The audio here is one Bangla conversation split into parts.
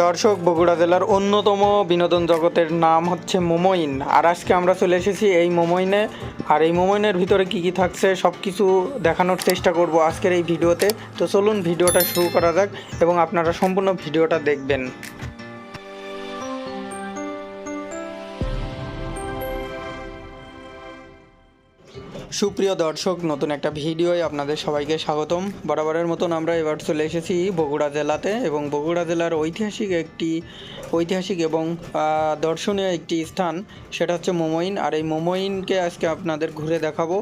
দর্শক, বগুড়া জেলার অন্যতম বিনোদন জগতের নাম হচ্ছে মোমইন। আর আজকে আমরা চলে এসেছি এই মোমইনে। আর এই মোমইনের ভিতরে কি কি থাকছে সব কিছু দেখানোর চেষ্টা করব আজকের এই ভিডিওতে। তো চলুন ভিডিওটা শুরু করা যাক এবং আপনারা সম্পূর্ণ ভিডিওটা দেখবেন। সুপ্রিয় দর্শক, নতুন একটা ভিডিওয় আপনাদের সবাইকে স্বাগতম। বরাবরের মতন আমরা এবার চলে এসেছি বগুড়া জেলাতে এবং বগুড়া জেলার ঐতিহাসিক একটি, ঐতিহাসিক এবং দর্শনীয় একটি স্থান, সেটা হচ্ছে মোমোইন। আর এই মোমোইনকে আজকে আপনাদের ঘুরে দেখাবো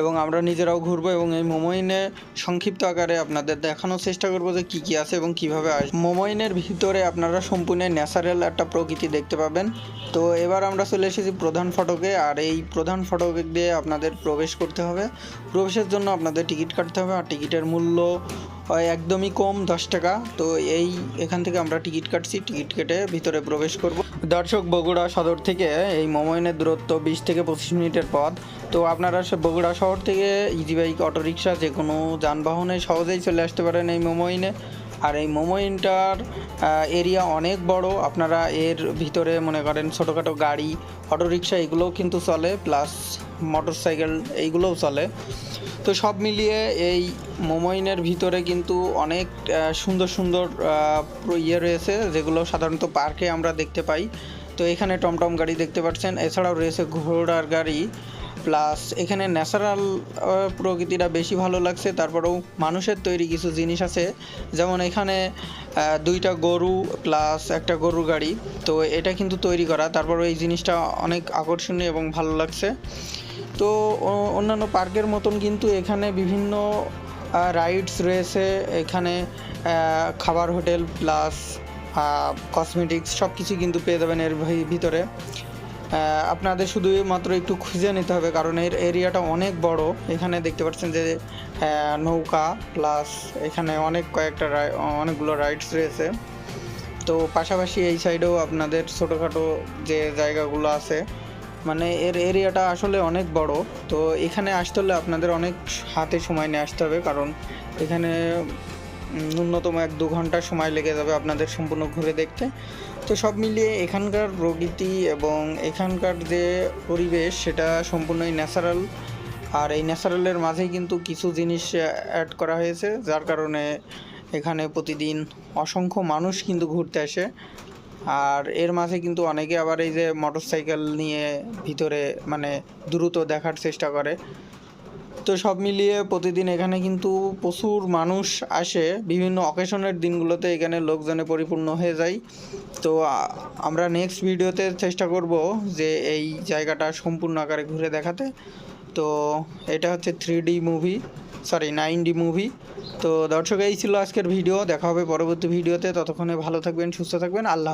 এবং আমরা নিজেরাও ঘুরবো এবং এই মোমোইনে সংক্ষিপ্ত আকারে আপনাদের দেখানোর চেষ্টা করব যে কী কী আছে এবং কীভাবে আসবে মোমোইনের ভিতরে আপনারা সম্পূর্ণ ন্যাচারাল একটা প্রকৃতি দেখতে পাবেন। তো এবার আমরা চলে এসেছি প্রধান ফটকে। আর এই প্রধান ফটক দিয়ে আপনাদের প্রবেশ করতে হবে। প্রবেশের জন্য আপনাদের টিকিট কাটতে হবে আর টিকিটের মূল্য একদমই কম, দশ টাকা। তো এই, এখান থেকে আমরা টিকিট কাটছি টিকিট কেটে ভিতরে প্রবেশ করব। দর্শক, বগুড়া সদর থেকে এই মোমোইনের দূরত্ব বিশ থেকে পঁচিশ মিনিটের পথ। তো আপনারা বগুড়া শহর থেকে ইজি বাইক অটোরিকশা যে কোনো যানবাহনে সহজেই চলে আসতে পারেন এই মোমোইনে আর এই মোমোইনটার এরিয়া অনেক বড়। আপনারা এর ভিতরে মনে করেন ছোটোখাটো গাড়ি, অটোরিকশা, এগুলোও কিন্তু চলে প্লাস মোটর সাইকেল এইগুলোও চলে। তো সব মিলিয়ে এই মোমোইনের ভিতরে কিন্তু অনেক সুন্দর সুন্দর ইয়ে রয়েছে, যেগুলো সাধারণত পার্কে আমরা দেখতে পাই। তো এখানে টমটম গাড়ি দেখতে পাচ্ছেন। এছাড়াও রয়েছে ঘোড়ার গাড়ি। প্লাস এখানে ন্যাচারাল প্রকৃতিটা বেশি ভালো লাগছে, তারপরেও মানুষের তৈরি কিছু জিনিস আছে। যেমন এখানে দুইটা গরু প্লাস একটা গরু গাড়ি, তো এটা কিন্তু তৈরি করা। তারপর এই জিনিসটা অনেক আকর্ষণীয় এবং ভালো লাগছে। তো অন্যান্য পার্কের মতন কিন্তু এখানে বিভিন্ন রাইডস রয়েছে। এখানে খাবার হোটেল প্লাস কসমেটিক্স সব কিছু কিন্তু পেয়ে যাবেন এর ভিতরে। আপনাদের শুধু মাত্র একটু খুঁজে নিতে হবে, কারণ এর এরিয়াটা অনেক বড়। এখানে দেখতে পাচ্ছেন যে নৌকা প্লাস এখানে অনেক কয়েকটা অনেকগুলো রাইডস রয়েছে। তো পাশাপাশি এই সাইডেও আপনাদের ছোটোখাটো যে জায়গাগুলো আছে মানে এর এরিয়াটা আসলে অনেক বড়। তো এখানে আসতে হলে আপনাদের অনেক হাতে সময় নিয়ে আসতে হবে, কারণ এখানে ন্যূনতম এক দু ঘণ্টা সময় লেগে যাবে আপনাদের সম্পূর্ণ ঘুরে দেখতে। তো সব মিলিয়ে এখানকার প্রকৃতি এবং এখানকার যে পরিবেশ, সেটা সম্পূর্ণই ন্যাচারাল। আর এই ন্যাচারালের মাঝেই কিন্তু কিছু জিনিস অ্যাড করা হয়েছে, যার কারণে এখানে প্রতিদিন অসংখ্য মানুষ কিন্তু ঘুরতে আসে। আর এর মাঝে কিন্তু অনেকে আবার এই যে মোটরসাইকেল নিয়ে ভিতরে মানে দ্রুত দেখার চেষ্টা করে। তো সব মিলিয়ে প্রতিদিন এখানে কিন্তু প্রচুর মানুষ আসে। বিভিন্ন অকেশনের দিনগুলোতে এখানে লোকজনে পরিপূর্ণ হয়ে যায়। তো আমরা নেক্সট ভিডিওতে চেষ্টা করব যে এই জায়গাটা সম্পূর্ণ আকারে ঘুরে দেখাতে। তো এটা হচ্ছে three movie sorry nine D movie তো দর্শক, এই ছিল আজকের ভিডিও দেখা হবে পরবর্তী ভিডিওতে ততক্ষণে ভালো থাকবেন, সুস্থ থাকবেন। আল্লাহ।